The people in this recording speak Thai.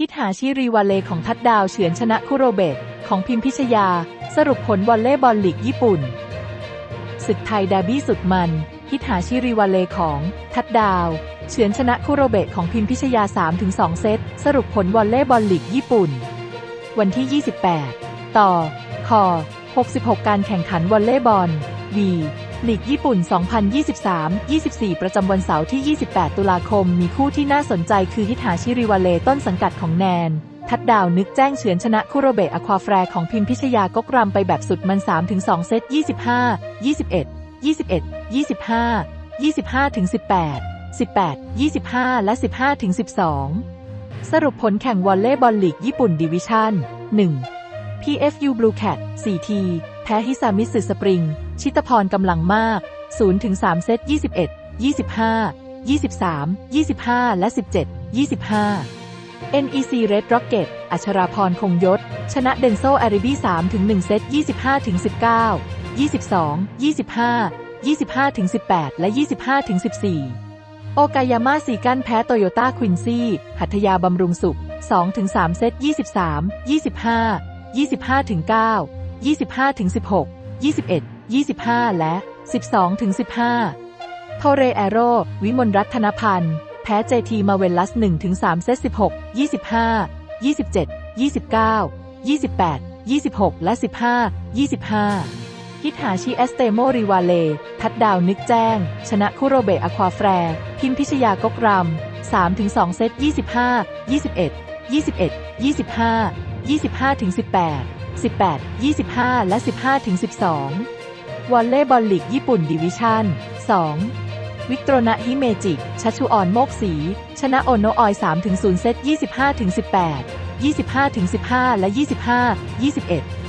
ฮิตหาชิรีวาเลของทัดดาวเฉือนชนะคุโรเบตของพิมพิชยา สรุปผลวอลเล่บอลลีกญี่ปุ่นศึกไทยดาบี้สุดมัน ฮิตหาชิรีวาเลของ ทัดดาว เฉือนชนะคุโรเบตของพิมพิชยา 3-2 เซต สรุปผลวอลเล่บอลลีกญี่ปุ่น วันที่ 28 ต่อคอ66 การแข่งขันวอลเลย์บอลวี ลีกญี่ปุ่น 2023-24 ประจำวันเสาร์ที่ 28 ตุลาคม มีคู่ที่น่าสนใจคือฮิตาชิริวาเลต้นสังกัดของแนน ทัดดาวนึกแจ้งเฉือนชนะคุโรเบะอควาแฟร์ของพิมพิชยากกรำไปแบบสุดมัน 3-2 เซต 25 21 21 25 25ถึง18 18 25 และ 15ถึง12 สรุปผลแข่งวอลเลย์บอลลีกญี่ปุ่นดิวิชั่น 1 PFU Blue Cat 4ที แพ้ฮิซามิสึสปริง ชิตพรกำลังมาก 0-3 เซต 21 25 23 25 และ 17 25 NEC Red Rocket อัชราพรคงยศ ชนะเดนโซอาริบี3-1 เซต 25-19 22 25 25-18 และ 25-14 โอกายาม่าซีกันแพ้โตโยต้าควินซี่หัตยาบำรุงสุข2-3เซต 23 25 25-9 25-16 21 25 และ 12-15 โทเรแอโร วิมลรัตนพันธ์ แพ้เจทีมาเวลัส 1-3 เซต 16 25 27 29 28 26 และ 15 25ฮิตหาชิเอสเตโมริวาเล ทัดดาวนึกแจ้ง ชนะคุโรเบะอควาแฟร์พิมพิชยากกรำ3-2 เซต 25 21 21 25 25ถึง 18 25 และ 15-12 วอลเล่บอลลีกญี่ปุ่นดิวิชั่น 2 วิกตรนะฮิเมจิชัชชุออนโมกสี ชนะโอโนออย 3-0 เซต 25-18 25-15 และ 25 21